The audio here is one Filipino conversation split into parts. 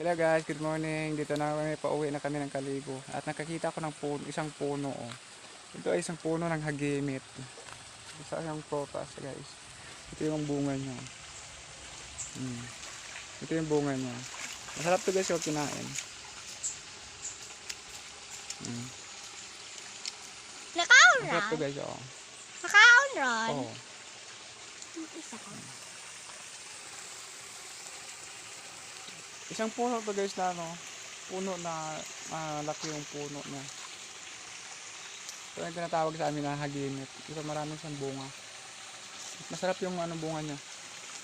Hello guys, good morning. Dito na kami, pauwi na kami ng Kalibo. At nakakita ko ng puno, isang puno. Oh. Ito ay isang puno ng hagimit. Isa yung protas guys. Ito yung bunga niya. Hmm. Ito yung bunga niya. Masarap to guys yung kinain. Hmm. Nakaon Masarap to guys, oh. Nakaon ron? Oh. Isa ka. Isang puno to guys na ano, puno na malaki yung puno niya. Ito yung tinatawag sa amin na hagimit. Ito marami siyang bunga. Masarap yung ano bunga niya.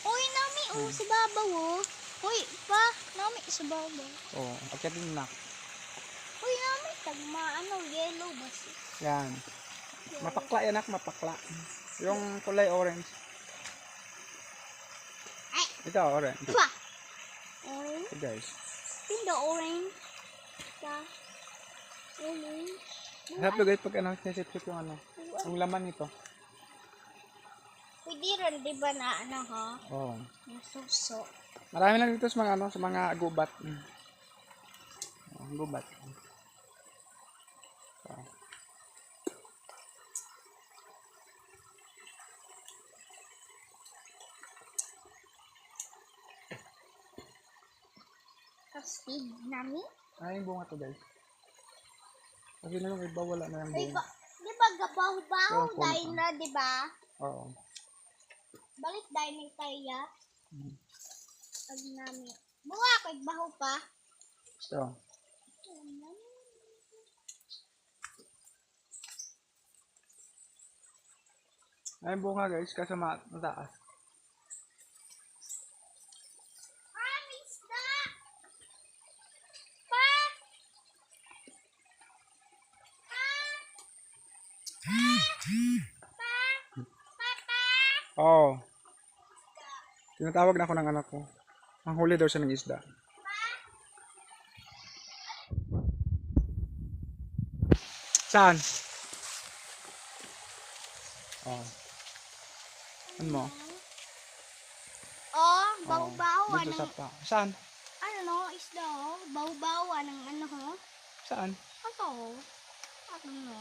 Uy, nami, oh, sa babaw, oh. Uy, pa, nami, sa babaw. Oh, akyatin na. Uy, nami, tagma, ano, yellow ba siya? Yan. Mapakla yan anak, mapakla. Yung kulay orange. Ay. Ito, orange. Pa! Orange? Ito guys. Pinda orange. Sa orange. To guys pag ano, sinisip yung ano, yung laman nito. Pwede rin, di ba na, ano, ha? Oh. Nasuso. Marami lang dito sa mga ano, sa mga gubat. Mm. Oh, gubat. Kastig, nami. ay, yung bunga to guys. Kasi na yung iba wala na yung bunga. di ba gabaw-baw dahil na, di ba? Oo. Balik dahil ni Kaya. Mm. Pag nami. Bunga ko, baho pa. So, ay bunga guys, kasi ma- mataas. Ah, isda! Pa! Oo. Oh. Tinatawag na ako ng anak ko. Ang huli daw siya ng isda. Saan? Oh. Ano mo? Oh, Oh, baw-bawa dito ng, sa pa. Saan? ano no, isda oh. Baw-bawa ng ano ho. Saan? Ano? Ano no?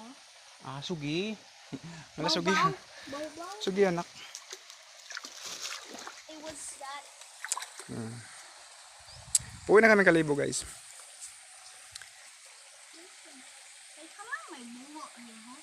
Ah, sugi. Ano, Wala sugihan. Sugi anak. It was that. Hmm. Uwi na kami kalibo guys. Listen. Ay, kama may buwa. Ano?